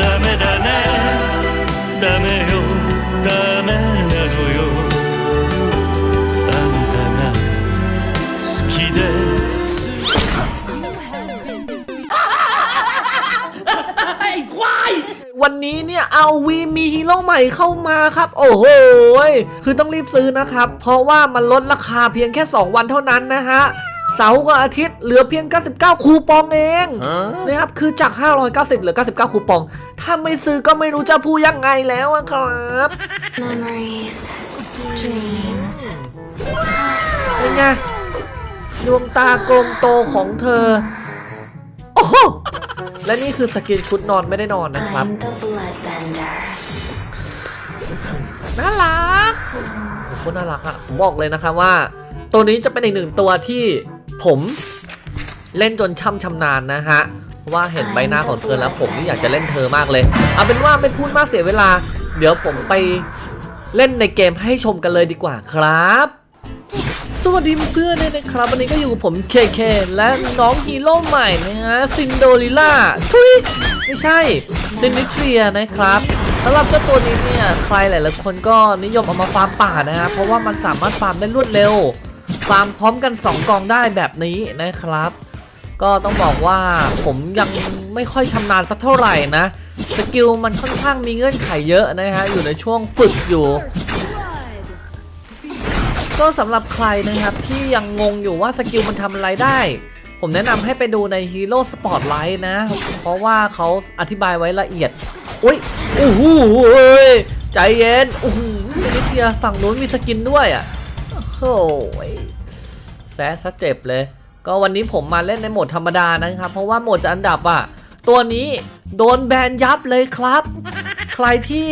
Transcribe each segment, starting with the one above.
ダメだねダメよダメなのよあんたが好きで วันนี้เนี่ยเอาวีมีฮีโร่ใหม่เข้ามาครับ โอ้โหยคือต้องรีบซื้อนะครับ เพราะว่ามันลดราคาเพียงแค่ 2 วันเท่านั้นนะฮะ เสาร์กับอาทิตย์เหลือเพียง 99 คูปองเองนะครับคือจาก 590 เหลือ 99 คูปอง ถ้าไม่ซื้อก็ไม่รู้จะพูดยังไงแล้วอะครับ Memories, dreams. เป็นไงดวงตากลมโตของเธอ โอ้โหและนี่คือสกินชุดนอนไม่ได้นอนนะครับ I'm the bloodbender. น่ารักโอ้โหน่ารักอะผมบอกเลยนะครับว่า ตัวนี้จะเป็นอีกหนึ่งตัวที่ ผมเล่นจนช่ำชำนาญนะฮะเพราะว่าเห็นใบหน้าของเธอแล้วผมนี่อยากจะเล่นเธอมากเลย เอาเป็นว่าไม่พูดมากเสียเวลา เดี๋ยวผมไปเล่นในเกมให้ชมกันเลยดีกว่าครับ สวัสดีเพื่อนๆด้วยนะครับ วันนี้ก็อยู่กับผมเคเคและน้องฮีโร่ใหม่นะฮะซินโดลิล่าทุยไม่ใช่ซินิเทรียนะครับสำหรับเจ้าตัวนี้เนี่ยใครหลายๆคนก็นิยมเอามาฟาร์มป่านะฮะเพราะว่ามันสามารถฟาร์มได้รวดเร็ว ฟาร์มพร้อมกัน 2 กองได้แบบนี้นะครับ ก็ต้องบอกว่าผมยังไม่ค่อยชำนาญสักเท่าไหร่นะ สกิลมันค่อนข้างมีเงื่อนไขเยอะนะฮะ อยู่ในช่วงฝึกอยู่ ก็สำหรับใครนะครับที่ยังงงอยู่ว่าสกิลมันทำอะไรได้ ผมแนะนำให้ไปดูใน Hero Spotlight นะ เพราะว่าเขาอธิบายไว้ละเอียดอุ้ยโอ้โหใจเย็นโอ้โหซินิเทียฝั่งนู้นมีสกินด้วยอะโอ้ย แซะซะเจ็บเลย ก็วันนี้ผมมาเล่นในโหมดธรรมดานะครับ เพราะว่าโหมดจะอันดับอะ ตัวนี้โดนแบนยับเลยครับ ใครที่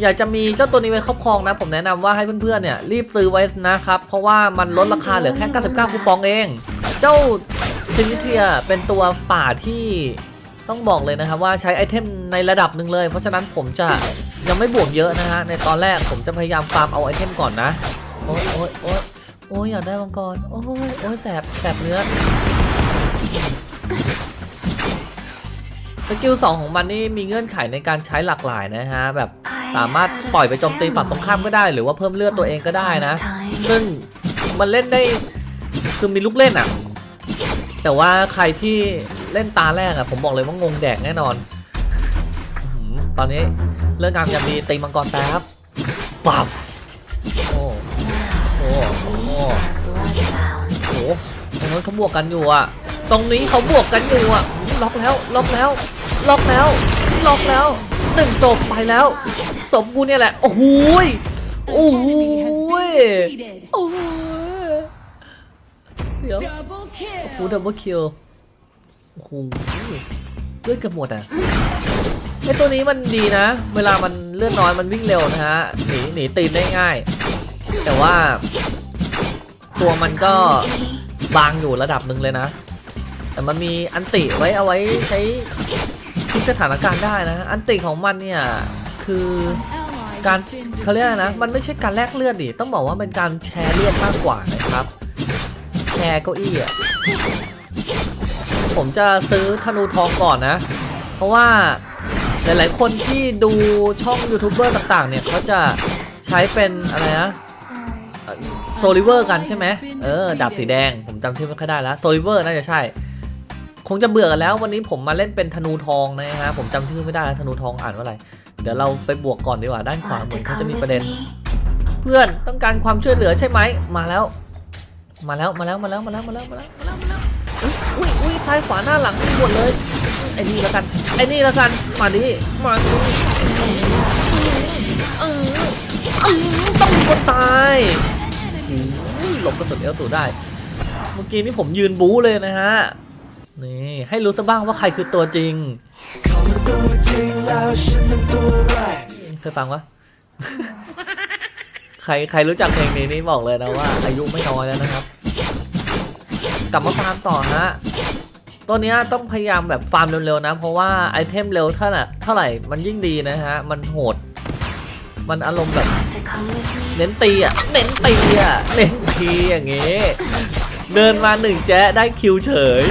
อยากจะมีเจ้าตัวนี้ไว้ครอบครองนะ ผมแนะนำว่าให้เพื่อนๆเนี่ยรีบซื้อไว้นะครับ เพราะว่ามันลดราคาเหลือแค่ 99คูปองเอง เจ้าซินิเทียเป็นตัวป่าที่ต้องบอกเลยนะครับว่าใช้ไอเทมในระดับหนึ่งเลย เพราะฉะนั้นผมจะยังไม่บวกเยอะนะฮะในตอนแรกผมจะพยายามฟาร์มเอาไอเทมก่อนนะ โอ้ยโอ้ยโอ้ย โอ้ยอยากได้มังกร โอ้ยโอ้ยแสบแสบเนื้อสกิล2ของมันนี่มีเงื่อนไขในการใช้หลากหลายนะฮะแบบสามารถปล่อยไปโจมตีฝั่งตรงข้ามก็ได้ หรือว่าเพิ่มเลือดตัวเองก็ได้นะ ซึ่งมันเล่นได้คือมีลูกเล่นอะ แต่ว่าใครที่เล่นตาแรกอะผมบอกเลยว่างงแดกแน่นอน ตอนนี้เรื่องงามยามดีตีมังกรแป๊บปับ โอ้โอ้โอ้โหตรงนั้นเขาบวกกันอยู่อะ ตรงนี้เขาบวกกันอยู่อะ ล็อกแล้ว ล็อกแล้ว ล็อกแล้ว ล็อกแล้วหนึ่งศพไปแล้วศพกูเนี่ยแหละ โอ้โหยโอ้โหยโอ้โหยเดี๋ยวโอ้โหดับเบิลคิวโอ้โหเลือดเกับหมดอะไอตัวนี้มันดีนะ เวลามันเลือดน้อยมันวิ่งเร็วนะฮะ หนีหนีตีนได้ง่าย แต่ว่า ตัวมันก็บางอยู่ระดับหนึ่งเลยนะ แต่มันมีอันติไว้เอาไว้ใช้พลิกสถานการณ์ได้นะ อันติของมันเนี่ยคือการเขาเรียกนะ มันไม่ใช่การแลกเลือดดิ ต้องบอกว่าเป็นการแชร์เลือดมากกว่านะครับ แชร์เก้าอี้อะ ผมจะซื้อธนูทองก่อนนะ เพราะว่าหลาย ๆ คนที่ดูช่องยูทูบเบอร์ต่าง ๆ เนี่ยเขาจะใช้เป็นอะไรนะ โซลิเวอร์กันใช่ไหมเออดาบสีแดงผมจำชื่อไม่ค่อยได้แล้วโซลิเวอร์น่าจะใช่ คงจะเบื่อกันแล้ววันนี้ผมมาเล่นเป็นธนูทองนะฮะผมจำชื่อไม่ได้แล้วธนูทองอ่านว่าอะไร เดี๋ยวเราไปบวกก่อนดีกว่าด้านขวาเหมือนเขาจะมีประเด็น เพื่อนต้องการความช่วยเหลือใช่ไหมมาแล้ว มาแล้วมาแล้วมาแล้วมาแล้วมาแล้วมาแล้วมาแล้วมาแล้วอุ๊ยอุ้ยอุ้ยซ้ายขวาหน้าหลังหมดเลยไอ้นี่แล้วกันไอ้นี่แล้วกันมาดิมาดิเออ ต้องมีคนตายหลบกระสุนเอลสูได้ เมื่อกี้นี่ผมยืนบู๊เลยนะฮะ นี่ให้รู้ซะบ้างว่าใครคือตัวจริงเคยฟังวะใครใครรู้จักเพลงนี้นี่บอกเลยนะว่า อายุไม่น้อยแล้วนะครับ กลับมาฟาร์มต่อฮะตัวนี้ต้องพยายามแบบฟาร์มเร็วๆนะ เพราะว่าไอเทมเร็วเท่าไหร่เท่าไหร่มันยิ่งดีนะฮะ มันโหด มันอารมณ์แบบเน้นตีอะเน้นตีอะเน้นตีอย่างงี้เดินมาหนึ่งแจ๊ได้คิวเฉย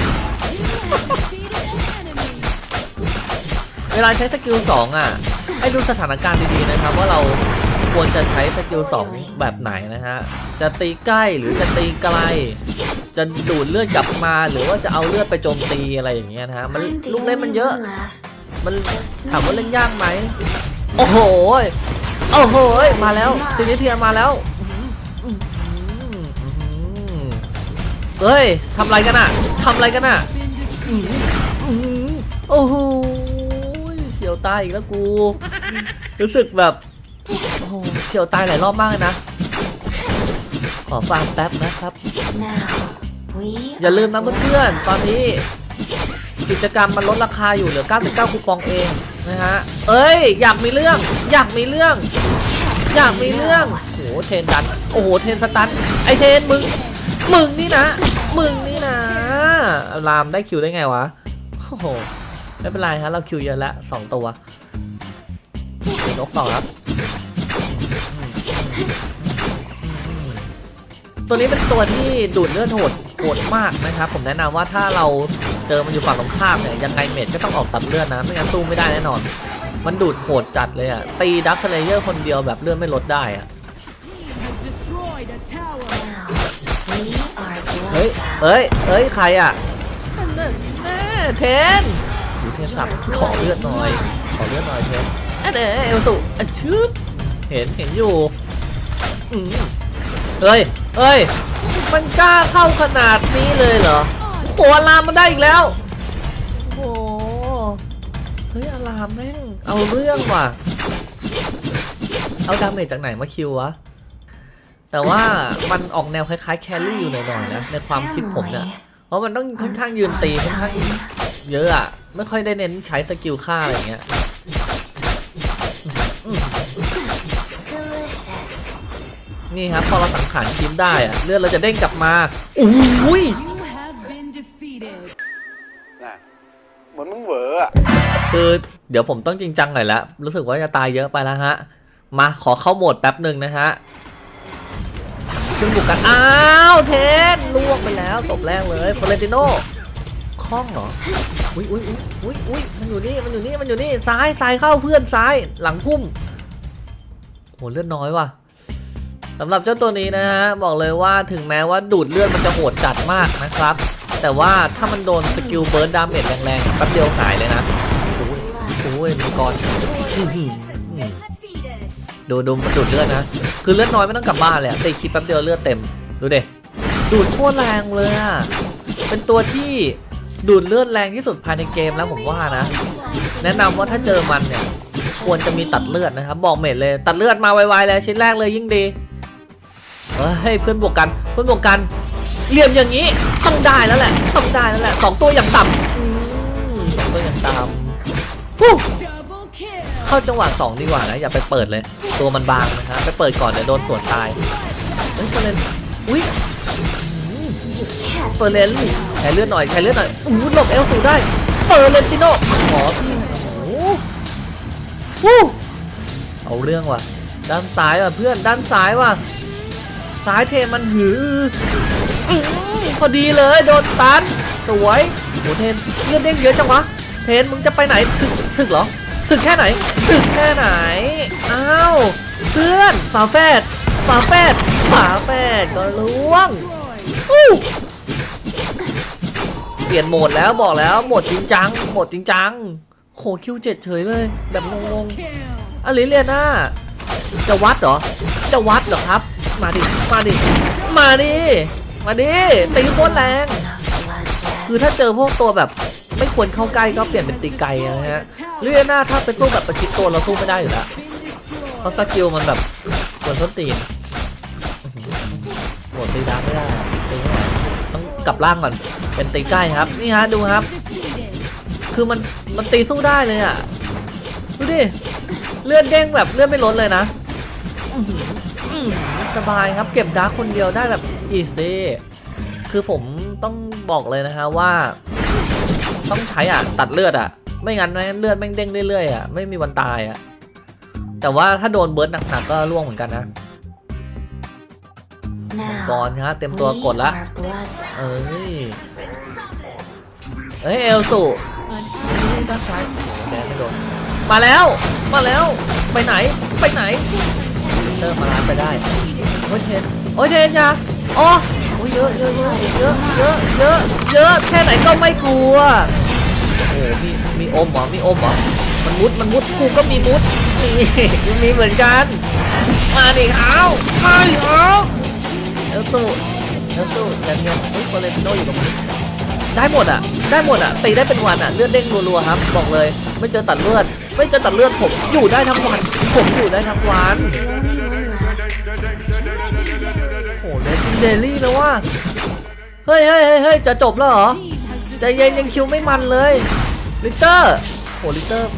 เวลาใช้สกิลสองอะให้ดูสถานการณ์ดีๆนะครับว่าเราควรจะใช้สกิลสองแบบไหนนะฮะ จะตีใกล้หรือจะตีไกล จะดูดเลือดกลับมาหรือว่าจะเอาเลือดไปโจมตีอะไรอย่างเงี้ยนะฮะมันลูกเล่นมันเยอะ มันถามว่าเล่นยากไหมโอ้โห โอ้โหยมาแล้วทีนี้เทียนมาแล้วเฮ้ยทำไรกันอะทำไรกันอะโอ้โหเฉียวตายอีกแล้วกู รู้สึกแบบโอ้โหเฉียวตายหลายรอบมากเลยนะ ขอฟังแป๊บนะครับ อย่าลืมนะเพื่อนๆตอนนี้ กิจกรรมมันลดราคาอยู่เหลือ 99 คูปองเอง นะฮะ เอ้ย อยากมีเรื่อง อยากมีเรื่อง อยากมีเรื่อง โอ้โห เทนดัน โอ้โห เทนสตัน ไอเทนมึง มึงนี่นะ มึงนี่นะ รามได้คิวได้ไงวะ โอ้โห ไม่เป็นไรฮะ เราคิวเยอะแล้วสองตัวเดี๋ยวนกต่อครับ ตัวนี้เป็นตัวที่ดูดเลือดโหดโหดมากนะครับ ผมแนะนำว่าถ้าเรา เจอมันอยู่ฝั่งตรงข้ามเนี่ยยังไงเมดก็ต้องออกตัดเลือดนะไม่งั้นสู้ไม่ได้แน่นอน มันดูดโหดจัดเลยอะตีดักเทเลเยอร์คนเดียวแบบเลือดไม่ลดได้อะเฮ้ยเฮ้ยเฮ้ยใครอะนั่นน่ะแน่เทนดูเทนสับขอเลือดหน่อย ขอเลือดหน่อยเทนอันเดเอลสุอันชืบเห็นเห็นอยู่เฮ้ยเฮ้ยมันกล้าเข้าขนาดนี้เลยเหรอ หอารามมันได้อีกแล้ว โอ้โห เฮ้ยอารามแม่ง เอาเรื่องว่ะ เอาดาเมจจากไหนมาคิววะ แต่ว่ามันออกแนวคล้ายๆแครี่อยู่หน่อยๆนะ ในความคิดผมเนี่ย เพราะมันต้องค่อนข้างยืนตีค่อนข้างเยอะอะไม่ค่อยได้เน้นใช้สกิลฆ่าอะไรเงี้ยนี่ครับพอเราสังหารทีมได้อะเลือดเราจะเด้งกลับมาอุ้ย คือเดี๋ยวผมต้องจริงจังหน่อยล้วรู้สึกว่าจะตายเยอะไปแล้วฮะ มาขอเข้าโหมดแป๊บหนึ่งนะฮะขึ้นบุกกัน อ้าวเทนล่วงไปแล้วตบแรกเลยฟลอเรนติโน่คล้องเหรอ อุ้ยอุ้ยอุ้ยอุ้ยมันอยู่นี่ มันอยู่นี่ มันอยู่นี่ ซ้าย ซ้ายเข้าเพื่อนซ้าย หลังพุ่มโหเลือดน้อยว่ะสำหรับเจ้าตัวนี้นะฮะ บอกเลยว่าถึงแม้ว่าดูดเลือดมันจะโหดจัดมากนะครับ แต่ว่าถ้ามันโดนสกิลเบิร์ดดาเมจแรงๆแป๊บเดียวหายเลยนะ โอ้ยมังกรอื้อหือดูดูมันดูดเลือดนะ คือเลือดน้อยไม่ต้องกลับบ้านเลยอะตีคลิปแป๊บเดียวเลือดเต็ม ดูเด็ดูดโคตรแรงเลยอะเป็นตัวที่ดูดเลือดแรงที่สุดภายในเกมแล้วผมว่านะ แนะนำว่าถ้าเจอมันเนี่ย ควรจะมีตัดเลือดนะครับ บอกเมดเลย ตัดเลือดมาไวๆเลยชิ้นแรกเลยยิ่งดีเฮ้ยเพื่อนบวกกันเพื่อนบวกกันเหลี่ยมอย่างนี้ต้องได้แล้วแหละต้องได้แล้วแหละสองตัวอย่างต่ำอืมสองตัวอย่างต่ำฮู้ Double kill. เข้าจังหวะสองดีกว่านะอย่าไปเปิดเลย ตัวมันบางนะครับไปเปิดก่อนเดี๋ยวโดนสวนตายเฮ้ยเฟรนอุ้ยเฟรนใช้เลือดหน่อยใช้เลือดหน่อยอู้หลบเอลสูได้เฟรนติโนขอพี่โอ้โหฮู้เอาเรื่องว่ะ ด้านซ้ายว่ะเพื่อนด้านซ้ายว่ะซ้ายเทมันหื้อพอดีเลยโดนตันสวยโหเทนเลือดเด้งเยอะจังวะ เทนมึงจะไปไหนถึกถึกเหรอถึงแค่ไหนถึงแค่ไหนอ้าวเพื่อนฝาแฝดฝาแฝดฝาแฝดก็ล่วงเปลี่ยนโหมดแล้วบอกแล้วโหมดจริงจังโหมดจริงจังโหคิวเจ็ดเฉยเลย แบบงง Kill. ๆอลิเลียน่าจะวัดเหรอ จะวัดเหรอครับ มาดิ มาดิ มาดิ มาดิตีโคตรแรง คือถ้าเจอพวกตัวแบบ ไม่ควรเข้าใกล้ก็เปลี่ยนเป็นตีไกลนะฮะเลียน่าถ้าเป็นสู้แบบประชิดตัวเราสู้ไม่ได้อยู่แล้วเพราะสกิลมันแบบกวนส้นตีนหือโหดตีดาไม่ได้ตีไม่ไหวต้องกลับล่างก่อนเป็นตีใกล้ครับ นี่ฮะดูครับ คือมันมันตีสู้ได้เลยอะดูดิเลือดเด้งแบบเลือดไม่ลดเลยนะสบายครับเก็บดาร์คนเดียวได้แบบอีซี่คือผมต้องบอกเลยนะฮะว่า ต้องใช้อะ ตัดเลือดอะ ไม่งั้นนะเลือดแม่งเด้งเรื่อยๆอะไม่มีวันตายอะ แต่ว่าถ้าโดนเบิร์ดหนักๆก็ร่วงเหมือนกันนะก่อน Now, ฮะเต็มตัวกดละ we are bloodbound. เอ้ย เอ้ยเอลสุ An ally ด้านซ้ายแดนไม่โดน มาแล้ว มาแล้ว ไปไหน ไปไหนเติมมาร้านไปได้ โอ้ยเทน โอ้ยเทนอยาอ๋อโอ้ยเยอะเยอะเยอะเยอะเยอะเยอะเยอะแค่ไหนก็ไม่กลัว โอ้โหมีมีอมเหรอมีอมเหรอมันมุดมันมุดกูก็มีมุดนี่กูมีเหมือนกัน มาดิเอามาดิเอาเอลตูเอลตูเงียบเงียเฮ้ยโคเลนโนอยู่ตรงนี้ได้หมดอะ ได้หมดอะตีได้เป็นวันอะเลือดเด้งรัวๆครับ บอกเลย ไม่เจอตัดเลือด ไม่เจอตัดเลือดผมอยู่ได้ทั้งวัน ผมอยู่ได้ทั้งวันโอ้โหเลจินเดลี่แล้วว่าเฮ้ยเฮ้ยเฮ้ยจะจบแล้วเหรอ ใจเย็นยังคิวไม่มันเลยลิเตอร์โหลิเตอร์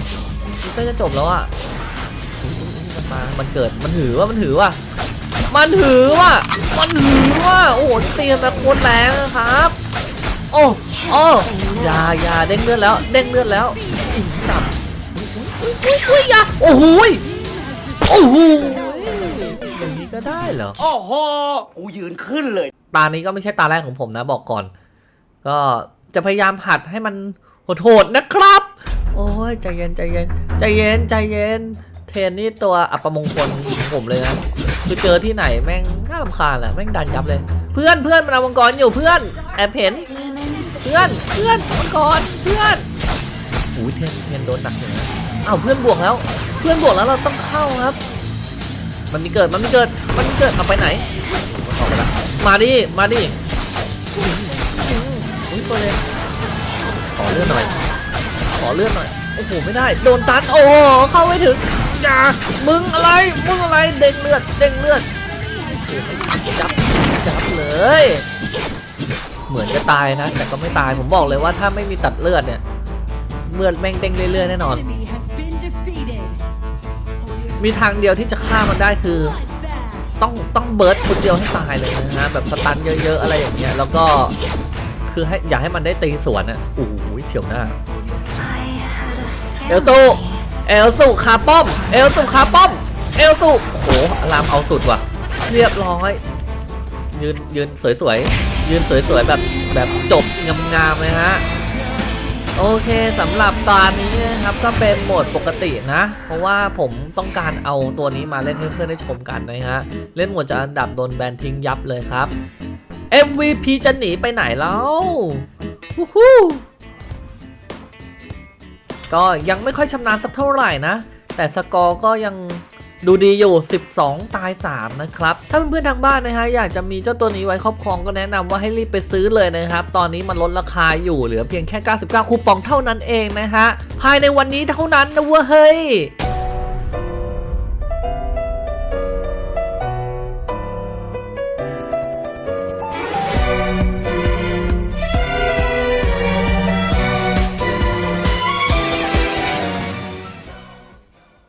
ลิเตอร์จะจบแล้วอะมันมามันเกิดมันหือว่ามันหือว่ามันหือว่ามันหือว่าโอ้โหเตรียมแบบโคตรแรงนะครับโอ้โอ้อยาอยาเด้งเลือดแล้วเด้งเลือดแล้วจับอุ้ยอุ้ยอุ้ยอยาโอ้โหยโอ้โหยอย่างนี้ก็ได้เหรอโอ้โหกูยืนขึ้นเลย ตานี้ก็ไม่ใช่ตาแรกของผมนะบอกก่อน ก็ จะพยายามหัดให้มันโหดๆนะครับ โอ้ยใจเย็นใจเย็นใจเย็นใจเย็น เทนนี่ตัวอัปมงคลของผมเลยนะคือเจอที่ไหนแม่งน่ารำคาญแหละแม่งดันยับเลย เพื่อนเพื่อนมันเอามังกรอยู่เพื่อนแอบเห็นเพื่อนเพื่อนมังกรเพื่อนอุ้ยเทนเทนโดนหนักอยู่นะอ้าวเพื่อนบวกแล้ว เพื่อนบวกแล้วเราต้องเข้าครับ มันมีเกิดมันมีเกิดมันมีเกิดเอาไปไหนมันออกไปละมาดิมาดิ ตัวเลยขอเลื่อนหน่อยขอเลื่อนหน่อยโอ้โหไม่ได้โดนตันโอ้โหเข้าไม่ถึงอย่ามึงอะไรมึงอะไรเด้งเลือดเด้งเลือดโอ้โหจับจับเลย เหมือนจะตายนะ แต่ก็ไม่ตายผมบอกเลยว่าถ้าไม่มีตัดเลือดเนี่ยเลือดแม่งเด้งเรื่อยๆแน่นอน Enemy has been defeated. มีทางเดียวที่จะฆ่ามันได้คือ Bloodbath. ต้องต้องเบิร์ดชุดเดียวให้ตายเลยนะฮะแบบสตันเยอะๆอะไรอย่างเงี้ยแล้วก็ คือให้อย่าให้มันได้ตีสวนอะโอ้โหเฉียวหน้า I had a เอลซูเอลซูคาป้อม เอลซูคาป้อม เอลซูโอ้โหอารามเอาสุดว่ะ เรียบร้อย ยืนยืนสวยๆ ยืนสวยๆ แบบแบบจบงามๆเลยฮะโอเคสำหรับตอนนี้นะครับก็เป็นโหมดปกตินะ เพราะว่าผมต้องการเอาตัวนี้มาเล่นให้เพื่อนได้ชมกันนะฮะ เล่นโหมดจะอันดับโดนแบนทิ้งยับเลยครับ MVP จะหนีไปไหนแล้ววู้ฮู้ก็ยังไม่ค่อยชำนาญสักเท่าไหร่นะ แต่สกอร์ก็ยังดูดีอยู่ 12 ตาย 3 นะครับ ถ้าเพื่อนๆทางบ้านนะฮะอยากจะมีเจ้าตัวนี้ไว้ครอบครองก็แนะนำว่าให้รีบไปซื้อเลยนะครับ ตอนนี้มันลดราคาอยู่เหลือเพียงแค่ 99 คูปองเท่านั้นเองนะฮะ ภายในวันนี้เท่านั้นนะเว้ยเฮ้ย